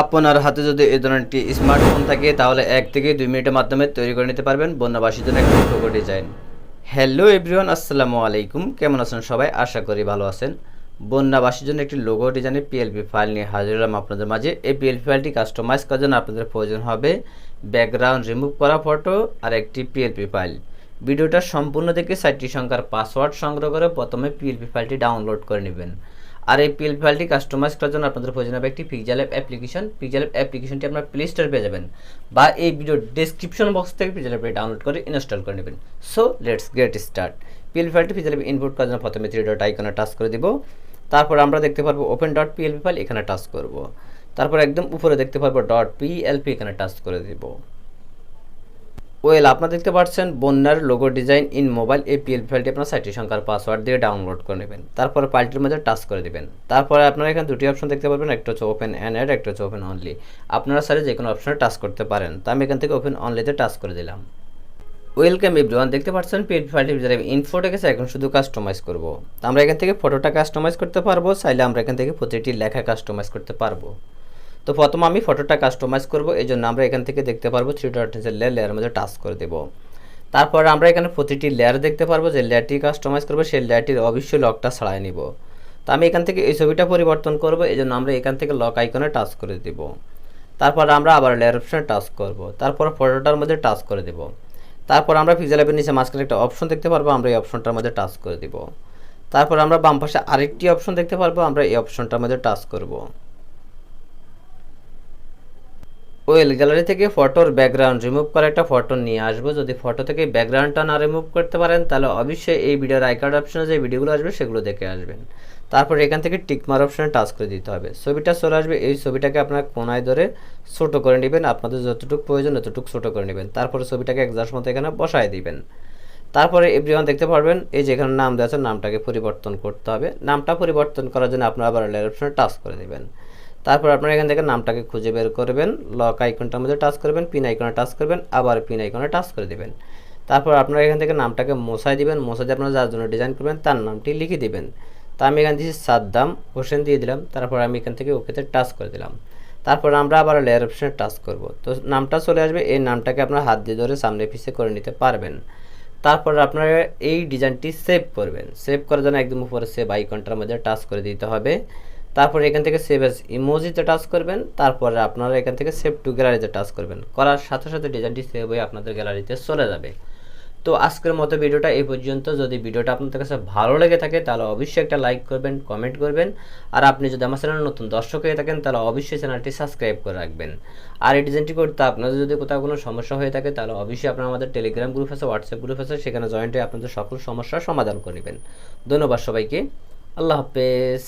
আপনার হাতে যদি এই ধরনের একটি স্মার্টফোন থাকে, তাহলে এক থেকে দুই মিনিটের মাধ্যমে তৈরি করে নিতে পারবেন বন্যাবাসীর জন্য একটা লোগো ডিজাইন হ্যালো এভরিওয়ান আসসালামু আলাইকুম। কেমন আছেন সবাই? আশা করি ভালো আছেন। বন্যাবাসীর জন্য একটি লোগো ডিজাইনের পিএলপি ফাইল নিয়ে হাজির হলাম আপনাদের মাঝে। এই পিএলপি ফাইলটি কাস্টমাইজ করার জন্য আপনাদের প্রয়োজন হবে ব্যাকগ্রাউন্ড রিমুভ করা ফটো আর একটি পিএলপি ফাইল ভিডিওটা সম্পূর্ণ দেখে সাইটটি সংখ্যার পাসওয়ার্ড সংগ্রহ করে প্রথমে পিএলপি ফাইলটি ডাউনলোড করে নেবেন। আর এই পিএল ফাইলটি কাস্টমাইজ করার জন্য আপনাদের প্রয়োজন হবে একটি PixelLab app application PixelLab app অ্যাপ্লিকেশনটি আপনার প্লে স্টোরে পেয়ে যাবেন বা এই ভিডিও ডেসক্রিপশন বক্স থেকে পিকজাল অ্যাপটি ডাউনলোড করে ইনস্টল করে নেবেন। So let's get start PL ফাইলটি পিকজাল অ্যাপ ইনপুট করার জন্য প্রথমে থ্রি ডট আইকনে টাচ করে দিব। তারপর আমরা দেখতে পারব ওপেন ডট পিএলপি ফাইল এখানে টাচ করব। তারপর একদম উপরে দেখতে পারব ডট পিএলপি এখানে টাচ করে দিব। ওয়েল, আপনারা দেখতে পাচ্ছেন বন্যার লোগো ডিজাইন ইন মোবাইল এই পিএল ফাইলটি আপনার সাইটটি সংখ্যার পাসওয়ার্ড দিয়ে ডাউনলোড করে নেবেন। তারপরে ফাইলটির মধ্যে টাচ করে দেবেন। তারপরে আপনারা এখানে দুটি অপশন দেখতে পারবেন, একটা হচ্ছে ওপেন অ্যান্ড অ্যাড একটা হচ্ছে ওপেন অনলি আপনারা সাইডে যে কোনো অপশনে টাচ করতে পারেন। তো আমি এখান থেকে ওপেন অনলিতে টাচ করে দিলাম। ওয়েলকাম এভরিওয়ান দেখতে পাচ্ছেন পিএল ফাইলটি ভিতরে ইনফোটা গেছে এখন শুধু কাস্টমাইজ করব। আমরা এখান থেকে ফটোটা কাস্টমাইজ করতে পারব, চাইলে আমরা এখান থেকে প্রতিটি লেখা কাস্টমাইজ করতে পারব। তো প্রথমে আমি ফটোটা কাস্টমাইজ করব এই জন্য আমরা এখান থেকে দেখতে পারব থ্রি ডট লেয়ার লেয়ারের মধ্যে টাচ করে দেবো। তারপর আমরা এখানে প্রতিটি লেয়ার দেখতে পারব, যে লেয়ারটি কাস্টমাইজ করব, সেই লেয়ারটির অবশ্যই লকটা ছাড়াই নিব। তো আমি এখান থেকে এই ছবিটা পরিবর্তন করব এই জন্য আমরা এখান থেকে লক আইকনে টাচ করে দিব। তারপর আমরা আবার লেয়ার অপশনে টাচ করব। তারপর ফটোটার মধ্যে টাচ করে দেব। তারপর আমরা পিক্সেল অ্যাপের নিচে মাঝখানে একটা অপশন দেখতে পারব, আমরা এই অপশনটার মধ্যে টাচ করে দিব। তারপর আমরা বাম পাশে আরেকটি অপশন দেখতে পারব, আমরা এই অপশনটার মধ্যে টাচ করব। ওয়েল গ্যালারি থেকে ফটোর ব্যাকগ্রাউন্ড রিমুভ করে একটা ফটো নিয়ে আসব। যদি ফটো থেকে ব্যাকগ্রাউন্ডটা না রিমুভ করতে পারেন, তাহলে অবশ্যই এই ভিডিওর আইকার্ড অপশনে যে ভিডিওগুলো আসবে, সেগুলো দেখে আসবেন। তারপর এখান থেকে টিকমার অপশনে টাচ করে দিতে হবে। ছবিটা চলে আসবে, এই ছবিটাকে আপনার কোনায় ধরে ছোট করে নেবেন। আপনাদের যতটুকু প্রয়োজন, ততটুকু ছোটো করে নেবেন। তারপরে ছবিটাকে একজাস্ট মতো এখানে বসায় দিবেন। তারপরে এভরিওয়ান দেখতে পারবেন, এই যে এখানে নাম দেওয়া আছে, নামটাকে পরিবর্তন করতে হবে। নামটা পরিবর্তন করার জন্য আপনারা আবার অপশনে টাচ করে দেবেন। তারপর আপনারা এখান থেকে নামটাকে খুঁজে বের করবেন লক আইকনটার মধ্যে টাচ করবেন পিন আইকনে টাচ করবেন, আবার পিন আইকনে টাচ করে দেবেন। তারপর আপনারা এখান থেকে নামটাকে মশাই দিবেন দিয়ে আপনারা যার জন্য ডিজাইন করবেন তার নামটি লিখে দিবেন। তা আমি এখান থেকে সাদ্দাম হোসেন দিয়ে দিলাম, তারপর আমি এখান থেকে ওকেতে টাচ করে দিলাম। তারপর আমরা আবার লেয়ার অপশানে টাচ করব। তো নামটা চলে আসবে, এই নামটাকে আপনার হাত দিয়ে ধরে সামনে পিছিয়ে করে নিতে পারবেন। তারপর আপনারা এই ডিজাইনটি সেভ করবেন। সেভ করার জন্য একদম উপরে সেভ আইকনটার মধ্যে টাচ করে দিতে হবে। তারপর এখান থেকে সেভ এস ইমোজিতে টাচ করবেন, তারপরে আপনারা এখান থেকে সেভ টু গ্যালারিতে টাচ করবেন। করার সাথে সাথে ডিজাইনটি সেভ হয়ে আপনাদের গ্যালারিতে চলে যাবে। তো আজকের মতো ভিডিওটা এই পর্যন্ত। যদি ভিডিওটা আপনাদের কাছে ভালো লেগে থাকে, তাহলে অবশ্যই একটা লাইক করবেন কমেন্ট করবেন। আর আপনি যদি আমার চ্যানেল নতুন দর্শক হয়ে থাকেন, তাহলে অবশ্যই চ্যানেলটি সাবস্ক্রাইব করে রাখবেন। আর এই ডিজাইনটি করতে আপনাদের যদি কোথাও কোনো সমস্যা হয়ে থাকে, তাহলে অবশ্যই আপনারা আমাদের টেলিগ্রাম গ্রুপ আছে হোয়াটসঅ্যাপ গ্রুপ আছে, সেখানে জয়েন্ট হয়ে আপনাদের সকল সমস্যার সমাধান করে নেবেন। ধন্যবাদ সবাইকে। আল্লাহ হাফেজ।